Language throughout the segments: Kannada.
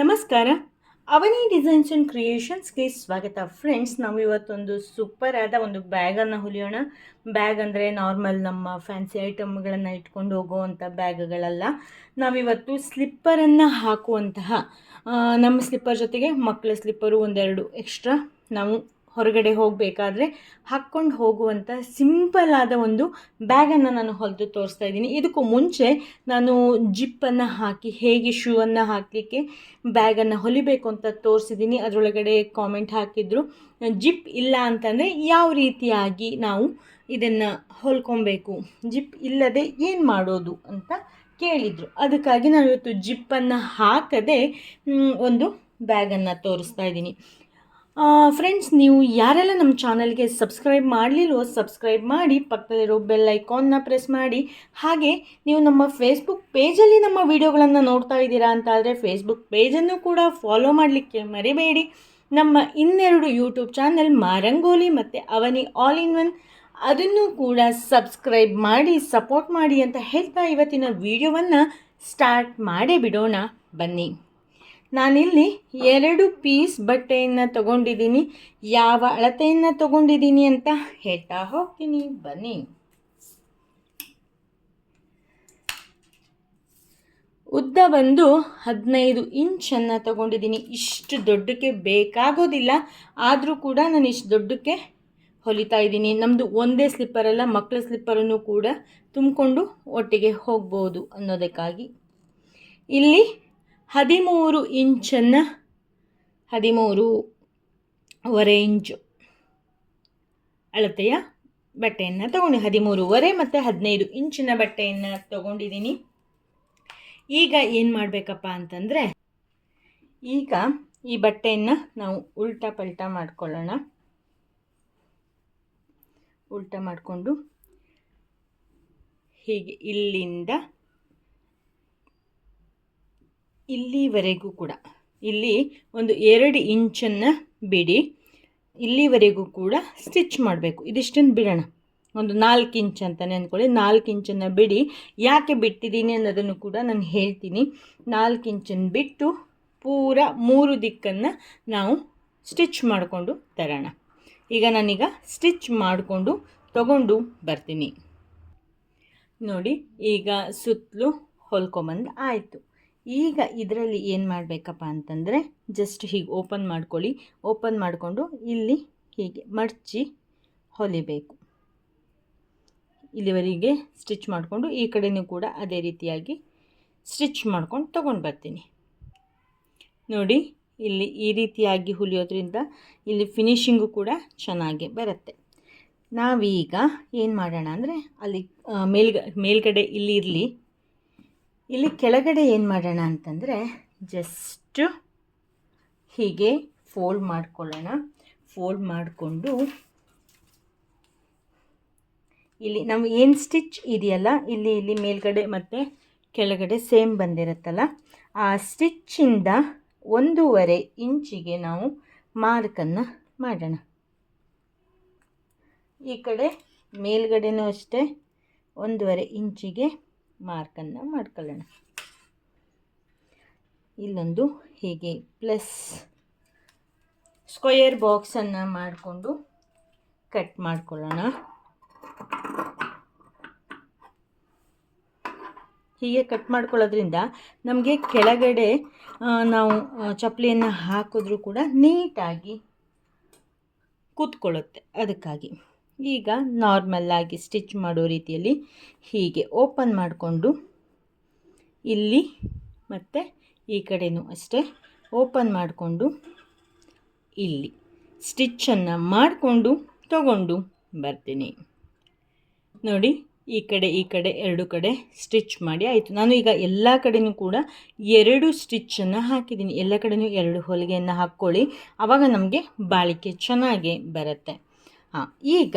ನಮಸ್ಕಾರ. ಅವನಿ ಡಿಸೈನ್ಸ್ ಆ್ಯಂಡ್ ಕ್ರಿಯೇಷನ್ಸ್ಗೆ ಸ್ವಾಗತ. ಫ್ರೆಂಡ್ಸ್ ನಾವು ಇವತ್ತೊಂದು ಸೂಪರ್ ಆದ ಒಂದು ಬ್ಯಾಗನ್ನು ಹೊಲಿಯೋಣ. ಬ್ಯಾಗ್ ಅಂದರೆ ನಾರ್ಮಲ್ ನಮ್ಮ ಫ್ಯಾನ್ಸಿ ಐಟಮ್ಗಳನ್ನು ಇಟ್ಕೊಂಡು ಹೋಗುವಂಥ ಬ್ಯಾಗ್ಗಳಲ್ಲ ನಾವಿವತ್ತು ಸ್ಲಿಪ್ಪರನ್ನು ಹಾಕುವಂತಹ ನಮ್ಮ ಸ್ಲಿಪ್ಪರ್ ಜೊತೆಗೆ ಮಕ್ಕಳ ಸ್ಲಿಪ್ಪರು ಒಂದೆರಡು ಎಕ್ಸ್ಟ್ರಾ ನಾವು ಹೊರಗಡೆ ಹೋಗಬೇಕಾದ್ರೆ ಹಾಕ್ಕೊಂಡು ಹೋಗುವಂಥ ಸಿಂಪಲ್ ಆದ ಒಂದು ಬ್ಯಾಗನ್ನು ನಾನು ಹೊಲಿದು ತೋರಿಸ್ತಾ ಇದ್ದೀನಿ. ಇದಕ್ಕೂ ಮುಂಚೆ ನಾನು ಜಿಪ್ಪನ್ನು ಹಾಕಿ, ಹೇಗೆ ಶೂವನ್ನು ಹಾಕಲಿಕ್ಕೆ ಬ್ಯಾಗನ್ನು ಹೊಲಿಬೇಕು ಅಂತ ತೋರಿಸಿದ್ದೀನಿ. ಅದರೊಳಗಡೆ ಕಾಮೆಂಟ್ ಹಾಕಿದ್ರು ಜಿಪ್ ಇಲ್ಲ ಅಂತಂದರೆ ಯಾವ ರೀತಿಯಾಗಿ ನಾವು ಇದನ್ನು ಹೊಲ್ಕೊಬೇಕು? ಜಿಪ್ ಇಲ್ಲದೆ ಏನು ಮಾಡೋದು? ಅಂತ ಕೇಳಿದರು. ಅದಕ್ಕಾಗಿ ನಾನು ಇವತ್ತು ಜಿಪ್ಪನ್ನು ಹಾಕದೆ ಒಂದು ಬ್ಯಾಗನ್ನು ತೋರಿಸ್ತಾ ಇದ್ದೀನಿ. ಫ್ರೆಂಡ್ಸ್ ನೀವು ಯಾರೆಲ್ಲ ನಮ್ಮ ಚಾನಲ್ಗೆ ಸಬ್ಸ್ಕ್ರೈಬ್ ಮಾಡಲಿಲ್ವೋ ಸಬ್ಸ್ಕ್ರೈಬ್ ಮಾಡಿ, ಪಕ್ಕದಲ್ಲಿರೋ ಬೆಲ್ ಐಕಾನ್ನ ಪ್ರೆಸ್ ಮಾಡಿ. ಹಾಗೆ, ನೀವು ನಮ್ಮ ಫೇಸ್ಬುಕ್ ಪೇಜಲ್ಲಿ ನಮ್ಮ ವಿಡಿಯೋಗಳನ್ನು ನೋಡ್ತಾ ಇದ್ದೀರಾ ಅಂತ ಆದರೆ ಫೇಸ್ಬುಕ್ ಪೇಜನ್ನು ಕೂಡ ಫಾಲೋ ಮಾಡಲಿಕ್ಕೆ ಮರಿಬೇಡಿ. ನಮ್ಮ ಇನ್ನೆರಡು ಯೂಟ್ಯೂಬ್ ಚಾನಲ್ ಮಾರಂಗೋಲಿ ಮತ್ತು ಅವನಿ ಆಲ್ ಇನ್ ಒನ್ ಅದನ್ನು ಕೂಡ ಸಬ್ಸ್ಕ್ರೈಬ್ ಮಾಡಿ ಸಪೋರ್ಟ್ ಮಾಡಿ ಅಂತ ಹೇಳ್ತಾ ಇವತ್ತಿನ ವಿಡಿಯೋವನ್ನು ಸ್ಟಾರ್ಟ್ ಮಾಡೇ ಬಿಡೋಣ. ಬನ್ನಿ. ನಾನಿಲ್ಲಿ ಎರಡು ಪೀಸ್ ಬಟ್ಟೆಯನ್ನು ತಗೊಂಡಿದ್ದೀನಿ. ಯಾವ ಅಳತೆಯನ್ನು ತಗೊಂಡಿದ್ದೀನಿ ಅಂತ ಹೇಳ್ತಾ ಹೋಗ್ತೀನಿ. ಬನ್ನಿ. ಉದ್ದ ಬಂದು ಹದಿನೈದು ಇಂಚನ್ನು ತಗೊಂಡಿದ್ದೀನಿ. ಇಷ್ಟು ದೊಡ್ಡಕ್ಕೆ ಬೇಕಾಗೋದಿಲ್ಲ. ಆದರೂ ಕೂಡ ನಾನು ಇಷ್ಟು ದೊಡ್ಡಕ್ಕೆ ಹೊಲಿತಾ ಇದ್ದೀನಿ. ನಮ್ಮದು ಒಂದೇ ಸ್ಲಿಪ್ಪರಲ್ಲ ಮಕ್ಕಳ ಸ್ಲಿಪ್ಪರನ್ನು ಕೂಡ ತುಂಬಿಕೊಂಡು ಒಟ್ಟಿಗೆ ಹೋಗ್ಬೋದು ಅನ್ನೋದಕ್ಕಾಗಿ. ಇಲ್ಲಿ ಹದಿಮೂರು ಇಂಚನ್ನು ಹದಿಮೂರುವರೆ ಇಂಚು. ಅಳತೆಯ ಬಟ್ಟೆಯನ್ನು ತಗೊಂಡು ಹದಿಮೂರುವರೆ ಮತ್ತು ಹದಿನೈದು ಇಂಚಿನ ಬಟ್ಟೆಯನ್ನು ತಗೊಂಡಿದ್ದೀನಿ. ಈಗ ಏನು ಮಾಡಬೇಕಪ್ಪ ಅಂತಂದರೆ ಈಗ ಈ ಬಟ್ಟೆಯನ್ನು ನಾವು ಉಲ್ಟಾ ಪಲ್ಟಾ ಮಾಡ್ಕೊಳ್ಳೋಣ. ಉಲ್ಟಾ ಮಾಡಿಕೊಂಡು ಹೀಗೆ ಇಲ್ಲಿಂದ ಇಲ್ಲಿವರೆಗೂ ಕೂಡ. ಇಲ್ಲಿ ಒಂದು ಎರಡು ಇಂಚನ್ನು ಬಿಡಿ. ಇಲ್ಲಿವರೆಗೂ ಕೂಡ ಸ್ಟಿಚ್ ಮಾಡಬೇಕು. ಇದಿಷ್ಟನ್ನು ಬಿಡೋಣ. ಒಂದು ನಾಲ್ಕು ಇಂಚ್ ಅಂತಲೇ ಅಂದ್ಕೊಳ್ಳಿ ನಾಲ್ಕು ಇಂಚನ್ನು ಬಿಡಿ. ಯಾಕೆ ಬಿಟ್ಟಿದ್ದೀನಿ ಅನ್ನೋದನ್ನು ಕೂಡ ನಾನು ಹೇಳ್ತೀನಿ. ನಾಲ್ಕು ಇಂಚನ್ನು ಬಿಟ್ಟು ಪೂರ ಮೂರು ದಿಕ್ಕನ್ನು ನಾವು ಸ್ಟಿಚ್ ಮಾಡಿಕೊಂಡು ತರೋಣ. ಈಗ ನಾನೀಗ ಸ್ಟಿಚ್ ಮಾಡಿಕೊಂಡು ತಗೊಂಡು ಬರ್ತೀನಿ. ನೋಡಿ, ಈಗ ಸುತ್ತಲೂ ಹೊಲ್ಕೊಂಬಂದು ಆಯಿತು. ಈಗ ಇದರಲ್ಲಿ ಏನು ಮಾಡಬೇಕಪ್ಪ ಅಂತಂದರೆ ಜಸ್ಟ್ ಹೀಗೆ ಓಪನ್ ಮಾಡ್ಕೊಳ್ಳಿ. ಓಪನ್ ಮಾಡಿಕೊಂಡು ಇಲ್ಲಿ ಹೀಗೆ ಮಡಚಿ ಹೊಲಿಬೇಕು. ಇಲ್ಲಿವರೆಗೆ ಸ್ಟಿಚ್ ಮಾಡಿಕೊಂಡು ಈ ಕಡೆಯೂ ಕೂಡ ಅದೇ ರೀತಿಯಾಗಿ ಸ್ಟಿಚ್ ಮಾಡ್ಕೊಂಡು ತೊಗೊಂಡು ಬರ್ತೀನಿ. ನೋಡಿ, ಇಲ್ಲಿ ಈ ರೀತಿಯಾಗಿ ಹುಲಿಯೋದ್ರಿಂದ ಇಲ್ಲಿ ಫಿನಿಶಿಂಗು ಕೂಡ ಚೆನ್ನಾಗಿ ಬರುತ್ತೆ. ನಾವೀಗ ಏನು ಮಾಡೋಣ ಅಂದರೆ ಅಲ್ಲಿ ಮೇಲ್ಗ, ಮೇಲ್ಗಡೆ ಇಲ್ಲಿ ಇರಲಿ. ಇಲ್ಲಿ ಕೆಳಗಡೆ ಏನು ಮಾಡೋಣ ಅಂತಂದರೆ ಜಸ್ಟು ಹೀಗೆ ಫೋಲ್ಡ್ ಮಾಡ್ಕೊಳ್ಳೋಣ. ಫೋಲ್ಡ್ ಮಾಡಿಕೊಂಡು ಇಲ್ಲಿ ನಾವು ಏನು ಸ್ಟಿಚ್ ಇದೆಯಲ್ಲ, ಇಲ್ಲಿ ಇಲ್ಲಿ ಮೇಲ್ಗಡೆ ಮತ್ತು ಕೆಳಗಡೆ ಸೇಮ್ ಬಂದಿರುತ್ತಲ್ಲ, ಆ ಸ್ಟಿಚ್ಚಿಂದ ಒಂದೂವರೆ ಇಂಚಿಗೆ ನಾವು ಮಾರ್ಕನ್ನು ಮಾಡೋಣ. ಈ ಕಡೆ ಮೇಲ್ಗಡೆನೂ ಅಷ್ಟೇ ಒಂದೂವರೆ ಇಂಚಿಗೆ ಮಾರ್ಕನ್ನು ಮಾಡ್ಕೊಳ್ಳೋಣ. ಇಲ್ಲೊಂದು ಹೀಗೆ ಪ್ಲಸ್ ಸ್ಕ್ವಯರ್ ಬಾಕ್ಸನ್ನು ಮಾಡಿಕೊಂಡು ಕಟ್ ಮಾಡ್ಕೊಳ್ಳೋಣ. ಹೀಗೆ ಕಟ್ ಮಾಡ್ಕೊಳ್ಳೋದ್ರಿಂದ ನಮಗೆ ಕೆಳಗಡೆ ನಾವು ಚಪ್ಪಲಿಯನ್ನು ಹಾಕಿದ್ರೂ ಕೂಡ ನೀಟಾಗಿ ಕೂತ್ಕೊಳ್ಳುತ್ತೆ. ಅದಕ್ಕಾಗಿ. ಈಗ ನಾರ್ಮಲ್ಲಾಗಿ ಸ್ಟಿಚ್ ಮಾಡೋ ರೀತಿಯಲ್ಲಿ ಹೀಗೆ ಓಪನ್ ಮಾಡಿಕೊಂಡು ಇಲ್ಲಿ ಮತ್ತು ಈ ಕಡೆಯೂ ಅಷ್ಟೇ ಓಪನ್ ಮಾಡಿಕೊಂಡು ಇಲ್ಲಿ ಸ್ಟಿಚ್ಚನ್ನು ಮಾಡಿಕೊಂಡು ತಗೊಂಡು ಬರ್ತೀನಿ. ನೋಡಿ ಈ ಕಡೆ ಈ ಕಡೆ ಎರಡು ಕಡೆ ಸ್ಟಿಚ್ ಮಾಡಿ ಆಯಿತು. ನಾನು ಈಗ ಎಲ್ಲ ಕಡೆಯೂ ಕೂಡ ಎರಡು ಸ್ಟಿಚ್ಚನ್ನು ಹಾಕಿದ್ದೀನಿ. ಎಲ್ಲ ಕಡೆಯೂ ಎರಡು ಹೊಲಿಗೆಯನ್ನು ಹಾಕ್ಕೊಳ್ಳಿ. ಆವಾಗ ನಮಗೆ ಬಾಳಿಕೆ ಚೆನ್ನಾಗಿ ಬರುತ್ತೆ. ಹಾಂ, ಈಗ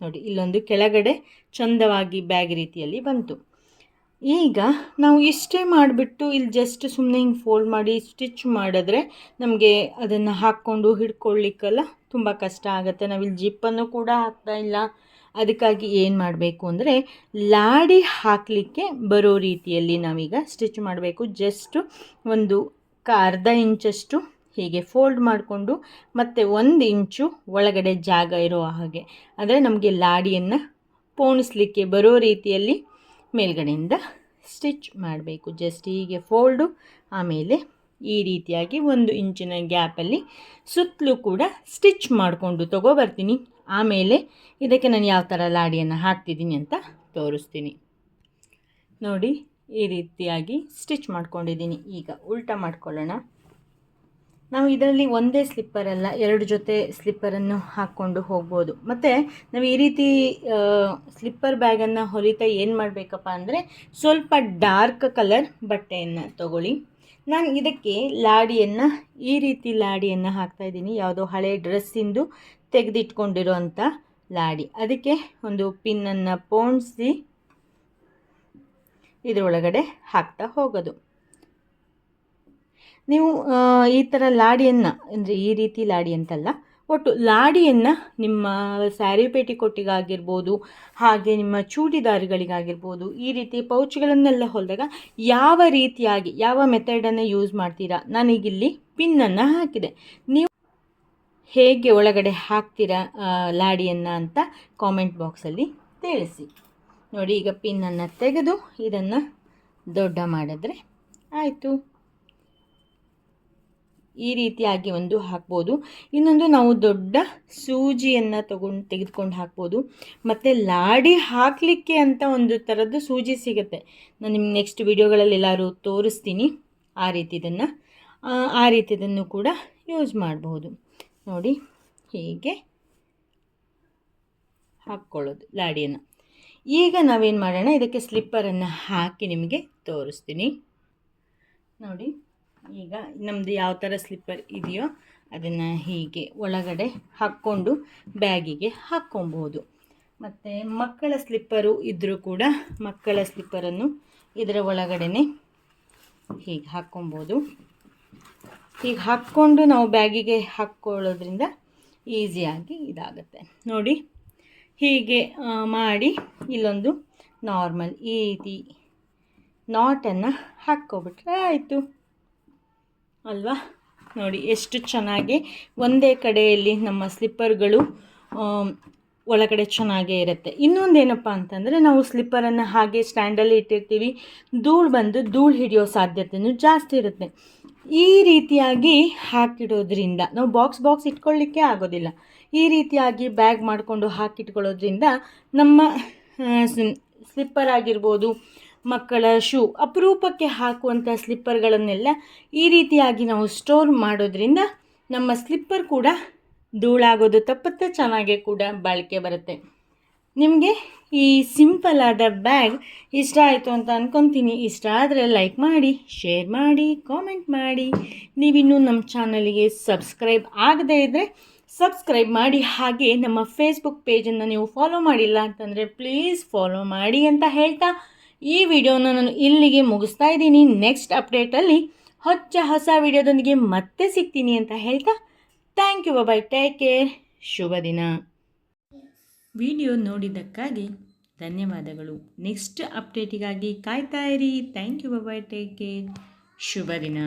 ನೋಡಿ, ಇಲ್ಲೊಂದು ಕೆಳಗಡೆ ಚಂದವಾಗಿ ಬ್ಯಾಗ್ ರೀತಿಯಲ್ಲಿ ಬಂತು. ಈಗ ನಾವು ಇಷ್ಟೇ ಮಾಡಿಬಿಟ್ಟು ಇಲ್ಲಿ ಜಸ್ಟ್ ಸುಮ್ಮನೆ ಹಿಂಗೆ ಫೋಲ್ಡ್ ಮಾಡಿ ಸ್ಟಿಚ್ ಮಾಡಿದ್ರೆ ನಮಗೆ ಅದನ್ನು ಹಾಕ್ಕೊಂಡು ಹಿಡ್ಕೊಳ್ಳಿಕ್ಕೆಲ್ಲ ತುಂಬ ಕಷ್ಟ ಆಗುತ್ತೆ. ನಾವಿಲ್ಲಿ ಜಿಪ್ಪನ್ನು ಕೂಡ ಹಾಕ್ತಾ ಇಲ್ಲ. ಅದಕ್ಕಾಗಿ ಏನು ಮಾಡಬೇಕು ಅಂದರೆ ಲಾಡಿ ಹಾಕಲಿಕ್ಕೆ ಬರೋ ರೀತಿಯಲ್ಲಿ ನಾವೀಗ ಸ್ಟಿಚ್ ಮಾಡಬೇಕು. ಜಸ್ಟು ಒಂದು ಅರ್ಧ ಇಂಚಷ್ಟು ಹೀಗೆ ಫೋಲ್ಡ್ ಮಾಡಿಕೊಂಡು ಮತ್ತೆ ಒಂದು ಇಂಚು ಒಳಗಡೆ ಜಾಗ ಇರೋ ಹಾಗೆ. ಅಂದರೆ ನಮಗೆ ಲಾಡಿಯನ್ನು ಪೋಣಿಸ್ಲಿಕ್ಕೆ ಬರೋ ರೀತಿಯಲ್ಲಿ ಮೇಲ್ಗಡೆಯಿಂದ ಸ್ಟಿಚ್ ಮಾಡಬೇಕು. ಜಸ್ಟ್ ಹೀಗೆ ಫೋಲ್ಡು ಆಮೇಲೆ ಈ ರೀತಿಯಾಗಿ ಒಂದು ಇಂಚಿನ ಗ್ಯಾಪಲ್ಲಿ ಸುತ್ತಲೂ ಕೂಡ ಸ್ಟಿಚ್ ಮಾಡಿಕೊಂಡು ತೊಗೊಬರ್ತೀನಿ ಆಮೇಲೆ ಇದಕ್ಕೆ ನಾನು ಯಾವ ಥರ ಲಾಡಿಯನ್ನು ಹಾಕ್ತಿದ್ದೀನಿ ಅಂತ ತೋರಿಸ್ತೀನಿ. ನೋಡಿ, ಈ ರೀತಿಯಾಗಿ ಸ್ಟಿಚ್ ಮಾಡ್ಕೊಂಡಿದ್ದೀನಿ. ಈಗ ಉಲ್ಟಾ ಮಾಡ್ಕೊಳ್ಳೋಣ. ನಾವು ಇದರಲ್ಲಿ ಒಂದೇ ಸ್ಲಿಪ್ಪರ್ ಅಲ್ಲ, ಎರಡು ಜೊತೆ ಸ್ಲಿಪ್ಪರನ್ನು ಹಾಕ್ಕೊಂಡು ಹೋಗ್ಬೋದು. ಮತ್ತು ನಾವು ಈ ರೀತಿ ಸ್ಲಿಪ್ಪರ್ ಬ್ಯಾಗನ್ನು ಹೊಲಿತಾ ಏನು ಮಾಡಬೇಕಪ್ಪ ಅಂದರೆ ಸ್ವಲ್ಪ ಡಾರ್ಕ್ ಕಲರ್ ಬಟ್ಟೆಯನ್ನು ತಗೊಳ್ಳಿ. ನಾನು ಇದಕ್ಕೆ ಲಾಡಿಯನ್ನು, ಈ ರೀತಿ ಲಾಡಿಯನ್ನು ಹಾಕ್ತಾಯಿದ್ದೀನಿ ಯಾವುದೋ ಹಳೆ ಡ್ರೆಸ್ಸಿಂದು ತೆಗೆದಿಟ್ಕೊಂಡಿರೋ ಅಂಥ ಲಾಡಿ. ಅದಕ್ಕೆ ಒಂದು ಪಿನ್ನನ್ನು ಪೋಣಿಸಿ, ಇದರೊಳಗಡೆ ಹಾಕ್ತಾ ಹೋಗೋದು. ನೀವು ಈ ಥರ ಲಾಡಿಯನ್ನು, ಅಂದರೆ ಈ ರೀತಿ ಲಾಡಿ ಅಂತಲ್ಲ, ಒಟ್ಟು ಲಾಡಿಯನ್ನು ನಿಮ್ಮ ಸ್ಯಾರಿ ಪೇಟಿಕೊಟ್ಟಿಗಾಗಿರ್ಬೋದು ಹಾಗೆ ನಿಮ್ಮ ಚೂಡಿದಾರಿಗಳಿಗಾಗಿರ್ಬೋದು, ಈ ರೀತಿ ಪೌಚ್ಗಳನ್ನೆಲ್ಲ ಹೊಲಿದಾಗ ಯಾವ ರೀತಿಯಾಗಿ, ಯಾವ ಮೆಥಡನ್ನು ಯೂಸ್ ಮಾಡ್ತೀರಾ? ನನಗಿಲ್ಲಿ ಪಿನ್ನನ್ನು ಹಾಕಿದೆ. ನೀವು ಹೇಗೆ ಒಳಗಡೆ ಹಾಕ್ತೀರಾ ಲಾಡಿಯನ್ನು ಅಂತ ಕಾಮೆಂಟ್ ಬಾಕ್ಸಲ್ಲಿ ತಿಳಿಸಿ. ನೋಡಿ, ಈಗ ಪಿನ್ನನ್ನು ತೆಗೆದು ಇದನ್ನು ದೊಡ್ಡ ಮಾಡಿದ್ರೆ ಆಯಿತು. ಈ ರೀತಿಯಾಗಿ ಒಂದು ಹಾಕ್ಬೋದು. ಇನ್ನೊಂದು ನಾವು ದೊಡ್ಡ ಸೂಜಿಯನ್ನು ತಗೊಂಡು ತೆಗೆದುಕೊಂಡು ಹಾಕ್ಬೋದು. ಮತ್ತು ಲಾಡಿ ಹಾಕಲಿಕ್ಕೆ ಅಂತ ಒಂದು ಥರದ್ದು ಸೂಜಿ ಸಿಗುತ್ತೆ. ನಾನು ನಿಮ್ಗೆ ನೆಕ್ಸ್ಟ್ ವಿಡಿಯೋಗಳಲ್ಲಿ ಎಲ್ಲರೂ ತೋರಿಸ್ತೀನಿ. ಆ ರೀತಿ ಇದನ್ನು ಆ ರೀತಿದನ್ನು ಕೂಡ ಯೂಸ್ ಮಾಡಬಹುದು ನೋಡಿ, ಹೀಗೆ ಹಾಕ್ಕೊಳ್ಳೋದು ಲಾಡಿಯನ್ನು. ಈಗ ನಾವೇನು ಮಾಡೋಣ, ಇದಕ್ಕೆ ಸ್ಲಿಪ್ಪರನ್ನು ಹಾಕಿ ನಿಮಗೆ ತೋರಿಸ್ತೀನಿ. ನೋಡಿ. ಈಗ ನಮ್ಮದು ಯಾವ ಥರ ಸ್ಲಿಪ್ಪರ್ ಇದೆಯೋ ಅದನ್ನು ಹೀಗೆ ಒಳಗಡೆ ಹಾಕ್ಕೊಂಡು ಬ್ಯಾಗಿಗೆ ಹಾಕ್ಕೊಬೋದು. ಮತ್ತು ಮಕ್ಕಳ ಸ್ಲಿಪ್ಪರು ಇದ್ದರೂ ಕೂಡ ಮಕ್ಕಳ ಸ್ಲಿಪ್ಪರನ್ನು ಇದರ ಒಳಗಡೆನೆ ಹೀಗೆ ಹಾಕ್ಕೊಬೋದು. ಹೀಗೆ ಹಾಕ್ಕೊಂಡು ನಾವು ಬ್ಯಾಗಿಗೆ ಹಾಕ್ಕೊಳ್ಳೋದ್ರಿಂದ ಈಸಿಯಾಗಿ ಇದಾಗುತ್ತೆ. ನೋಡಿ, ಹೀಗೆ ಮಾಡಿ ಇಲ್ಲೊಂದು ನಾರ್ಮಲ್ ಈ ರೀತಿ ನಾಟನ್ನು ಹಾಕ್ಕೊಬಿಟ್ರೆ ಆಯಿತು. ಅಲ್ವಾ? ನೋಡಿ, ಎಷ್ಟು ಚೆನ್ನಾಗಿ ಒಂದೇ ಕಡೆಯಲ್ಲಿ ನಮ್ಮ ಸ್ಲಿಪ್ಪರ್ಗಳು ಒಳಗಡೆ ಚೆನ್ನಾಗೇ ಇರುತ್ತೆ. ಇನ್ನೊಂದೇನಪ್ಪ ಅಂತಂದರೆ, ನಾವು ಸ್ಲಿಪ್ಪರನ್ನು ಹಾಗೆ ಸ್ಟ್ಯಾಂಡಲ್ಲಿ ಇಟ್ಟಿರ್ತೀವಿ. ಧೂಳು ಬಂದು ಧೂಳು ಹಿಡಿಯೋ ಸಾಧ್ಯತೆಯೂ ಜಾಸ್ತಿ ಇರುತ್ತೆ. ಈ ರೀತಿಯಾಗಿ ಹಾಕಿಡೋದ್ರಿಂದ, ನಾವು ಬಾಕ್ಸ್ ಬಾಕ್ಸ್ ಇಟ್ಕೊಳ್ಳಿಕ್ಕೆ ಆಗೋದಿಲ್ಲ. ಈ ರೀತಿಯಾಗಿ ಬ್ಯಾಗ್ ಮಾಡಿಕೊಂಡು ಹಾಕಿಟ್ಕೊಳ್ಳೋದ್ರಿಂದ ನಮ್ಮ ಸ್ಲಿಪ್ಪರ್ ಆಗಿರ್ಬೋದು ಮಕ್ಕಳ ಶೂ ಅಪರೂಪಕ್ಕೆ ಹಾಕುವಂಥ ಸ್ಲಿಪ್ಪರ್ಗಳನ್ನೆಲ್ಲ ಈ ರೀತಿಯಾಗಿ ನಾವು ಸ್ಟೋರ್ ಮಾಡೋದ್ರಿಂದ ನಮ್ಮ ಸ್ಲಿಪ್ಪರ್ ಕೂಡ ಧೂಳಾಗೋದು ತಪ್ಪತ್ತೆ, ಚೆನ್ನಾಗೆ ಕೂಡ ಬಾಳಿಕೆ ಬರುತ್ತೆ. ನಿಮಗೆ ಈ ಸಿಂಪಲ್ ಆದ ಬ್ಯಾಗ್ ಇಷ್ಟ ಆಯಿತು ಅಂತ ಅಂದ್ಕೊತೀನಿ ಇಷ್ಟ ಆದರೆ ಲೈಕ್ ಮಾಡಿ ಶೇರ್ ಮಾಡಿ ಕಾಮೆಂಟ್ ಮಾಡಿ. ನೀವಿನ್ನೂ ನಮ್ಮ ಚಾನಲಿಗೆ ಸಬ್ಸ್ಕ್ರೈಬ್ ಆಗದೇ ಇದ್ದರೆ ಸಬ್ಸ್ಕ್ರೈಬ್ ಮಾಡಿ. ಹಾಗೆ ನಮ್ಮ ಫೇಸ್ಬುಕ್ ಪೇಜನ್ನು ನೀವು ಫಾಲೋ ಮಾಡಿಲ್ಲ ಅಂತಂದರೆ ಪ್ಲೀಸ್ ಫಾಲೋ ಮಾಡಿ ಅಂತ ಹೇಳ್ತಾ ಈ ವಿಡಿಯೋನ ನಾನು ಇಲ್ಲಿಗೆ ಮುಗಿಸ್ತಾ ಇದ್ದೀನಿ. ನೆಕ್ಸ್ಟ್ ಅಪ್ಡೇಟಲ್ಲಿ ಹೊಚ್ಚ ಹೊಸ ವಿಡಿಯೋದೊಂದಿಗೆ ಮತ್ತೆ ಸಿಗ್ತೀನಿ ಅಂತ ಹೇಳ್ತಾ thank you bye take care ಶುಭ ದಿನ. ವಿಡಿಯೋ ನೋಡಿದ್ದಕ್ಕಾಗಿ ಧನ್ಯವಾದಗಳು. ನೆಕ್ಸ್ಟ್ ಅಪ್ಡೇಟಿಗಾಗಿ ಕಾಯ್ತಾ ಇರಿ. Thank you bye take care ಶುಭ ದಿನ.